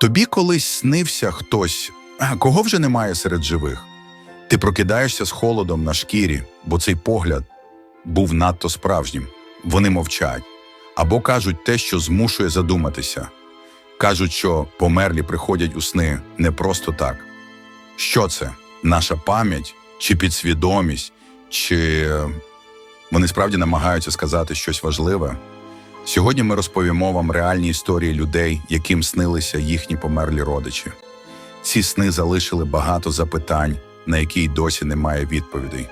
Тобі колись снився хтось, кого вже немає серед живих. Ти прокидаєшся з холодом на шкірі, бо цей погляд був надто справжнім. Вони мовчать або кажуть те, що змушує задуматися. Кажуть, що померлі приходять у сни не просто так. Що це? Наша пам'ять чи підсвідомість, чи е, вони справді намагаються сказати щось важливе? Сьогодні ми розповімо вам реальні історії людей, яким снилися їхні померлі родичі. Ці сни залишили багато запитань, на які й досі немає відповідей.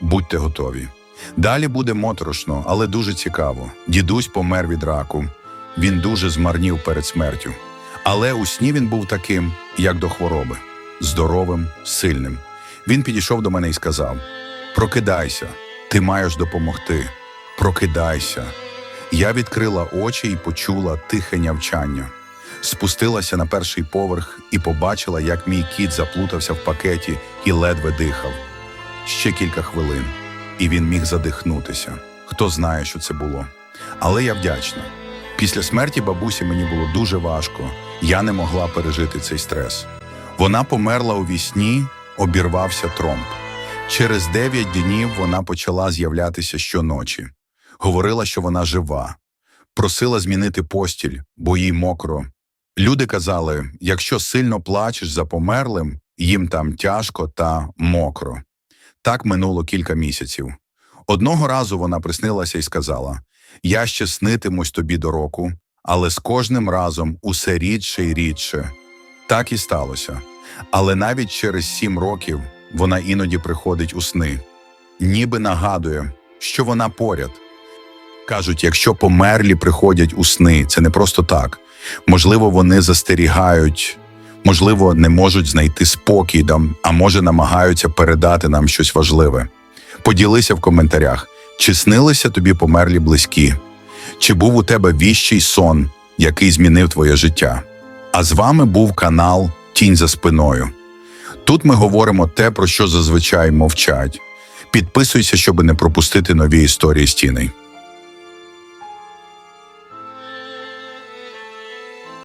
Будьте готові. Далі буде моторошно, але дуже цікаво. Дідусь помер від раку. Він дуже змарнів перед смертю. Але у сні він був таким, як до хвороби, здоровим, сильним. Він підійшов до мене і сказав: Прокидайся, ти маєш допомогти. Прокидайся. Я відкрила очі і почула тихе нявчання. Спустилася на перший поверх і побачила, як мій кіт заплутався в пакеті і ледве дихав. Ще кілька хвилин, і він міг задихнутися. Хто знає, що це було. Але я вдячна. Після смерті бабусі мені було дуже важко. Я не могла пережити цей стрес. Вона померла у вісні, обірвався тромб. Через дев'ять днів вона почала з'являтися щоночі. Говорила, що вона жива. Просила змінити постіль, бо їй мокро. Люди казали, якщо сильно плачеш за померлим, їм там тяжко та мокро. Так минуло кілька місяців. Одного разу вона приснилася і сказала: Я ще снитимусь тобі до року, але з кожним разом усе рідше й рідше. Так і сталося. Але навіть через сім років вона іноді приходить у сни, ніби нагадує, що вона поряд. Кажуть, якщо померлі приходять у сни, це не просто так. Можливо, вони застерігають, можливо, не можуть знайти спокій, а може намагаються передати нам щось важливе. Поділися в коментарях, чи снилися тобі померлі близькі, чи був у тебе віщий сон, який змінив твоє життя. А з вами був канал Тінь за спиною. Тут ми говоримо те, про що зазвичай мовчать. Підписуйся, щоб не пропустити нові історії з тіней.